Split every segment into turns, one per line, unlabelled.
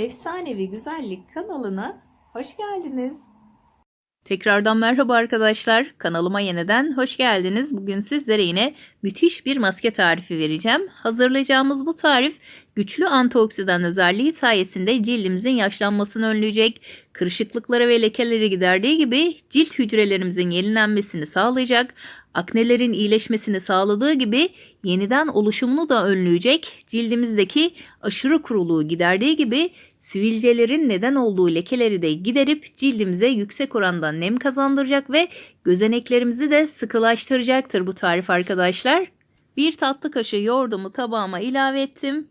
Efsanevi Güzellik kanalına hoş geldiniz.
Tekrardan merhaba arkadaşlar. Kanalıma yeniden hoş geldiniz. Bugün sizlere yine müthiş bir maske tarifi vereceğim. Hazırlayacağımız bu tarif güçlü antioksidan özelliği sayesinde cildimizin yaşlanmasını önleyecek, kırışıklıkları ve lekeleri giderdiği gibi cilt hücrelerimizin yenilenmesini sağlayacak, aknelerin iyileşmesini sağladığı gibi yeniden oluşumunu da önleyecek, cildimizdeki aşırı kuruluğu giderdiği gibi sivilcelerin neden olduğu lekeleri de giderip cildimize yüksek oranda nem kazandıracak ve gözeneklerimizi de sıkılaştıracaktır bu tarif arkadaşlar. Bir tatlı kaşığı yoğurdumu tabağıma ilave ettim.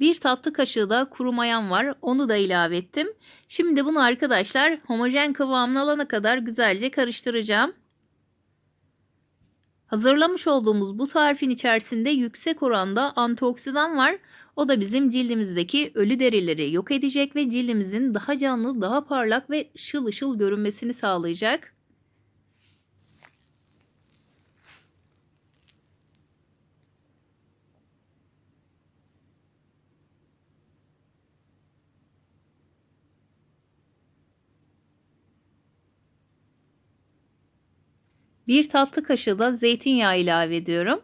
Bir tatlı kaşığı da kuru mayam var. Onu da ilave ettim. Şimdi bunu arkadaşlar homojen kıvamına alana kadar güzelce karıştıracağım. Hazırlamış olduğumuz bu tarifin içerisinde yüksek oranda antioksidan var. O da bizim cildimizdeki ölü derileri yok edecek ve cildimizin daha canlı, daha parlak ve ışıl ışıl görünmesini sağlayacak. Bir tatlı kaşığı da zeytinyağı ilave ediyorum.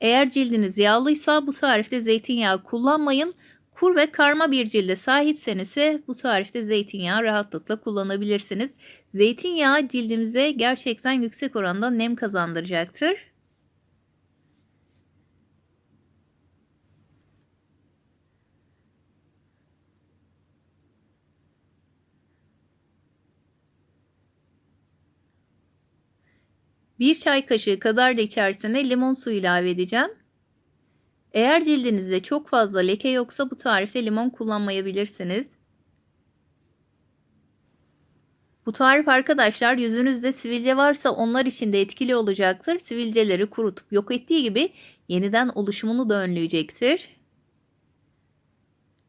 Eğer cildiniz yağlıysa bu tarifte zeytinyağı kullanmayın. Kur ve karma bir cilde sahipseniz ise bu tarifte zeytinyağı rahatlıkla kullanabilirsiniz. Zeytinyağı cildimize gerçekten yüksek oranda nem kazandıracaktır. Bir çay kaşığı kadar da içerisine limon suyu ilave edeceğim. Eğer cildinizde çok fazla leke yoksa bu tarifte limon kullanmayabilirsiniz. Bu tarif arkadaşlar yüzünüzde sivilce varsa onlar için de etkili olacaktır. Sivilceleri kurutup yok ettiği gibi yeniden oluşumunu da önleyecektir.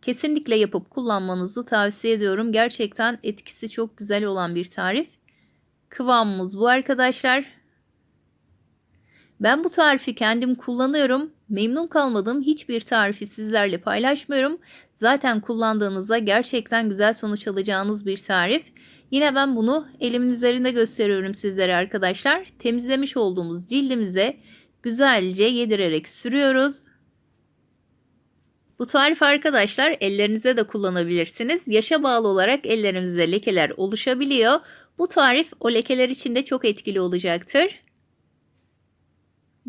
Kesinlikle yapıp kullanmanızı tavsiye ediyorum. Gerçekten etkisi çok güzel olan bir tarif. Kıvamımız bu arkadaşlar. Ben bu tarifi kendim kullanıyorum. Memnun kalmadığım hiçbir tarifi sizlerle paylaşmıyorum. Zaten kullandığınızda gerçekten güzel sonuç alacağınız bir tarif. Yine ben bunu elimin üzerinde gösteriyorum sizlere arkadaşlar. Temizlemiş olduğumuz cildimize güzelce yedirerek sürüyoruz. Bu tarif arkadaşlar ellerinize de kullanabilirsiniz. Yaşa bağlı olarak ellerimizde lekeler oluşabiliyor. Bu tarif o lekeler için de çok etkili olacaktır.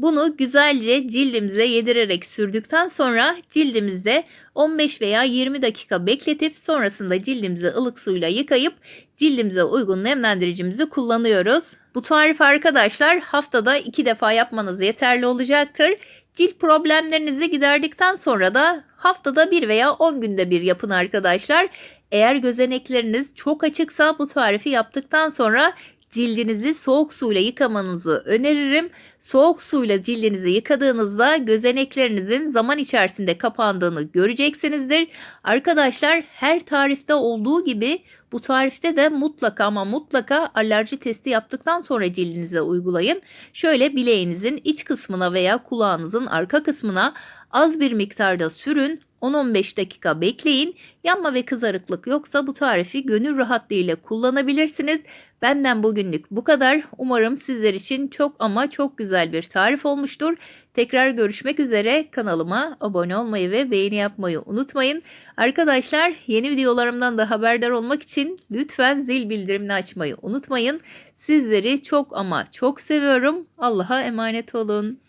Bunu güzelce cildimize yedirerek sürdükten sonra cildimizde 15 veya 20 dakika bekletip sonrasında cildimizi ılık suyla yıkayıp cildimize uygun nemlendiricimizi kullanıyoruz. Bu tarif arkadaşlar haftada 2 defa yapmanız yeterli olacaktır. Cilt problemlerinizi giderdikten sonra da haftada 1 veya 10 günde bir yapın arkadaşlar. Eğer gözenekleriniz çok açıksa bu tarifi yaptıktan sonra cildinizi soğuk suyla yıkamanızı öneririm. Soğuk suyla cildinizi yıkadığınızda gözeneklerinizin zaman içerisinde kapandığını göreceksinizdir. Arkadaşlar her tarifte olduğu gibi bu tarifte de mutlaka ama mutlaka alerji testi yaptıktan sonra cildinize uygulayın. Şöyle bileğinizin iç kısmına veya kulağınızın arka kısmına az bir miktarda sürün. 10-15 dakika bekleyin. Yanma ve kızarıklık yoksa bu tarifi gönül rahatlığıyla kullanabilirsiniz. Benden bugünlük bu kadar. Umarım sizler için çok ama çok güzel bir tarif olmuştur. Tekrar görüşmek üzere. Kanalıma abone olmayı ve beğeni yapmayı unutmayın. Arkadaşlar yeni videolarımdan da haberdar olmak için lütfen zil bildirimini açmayı unutmayın. Sizleri çok ama çok seviyorum. Allah'a emanet olun.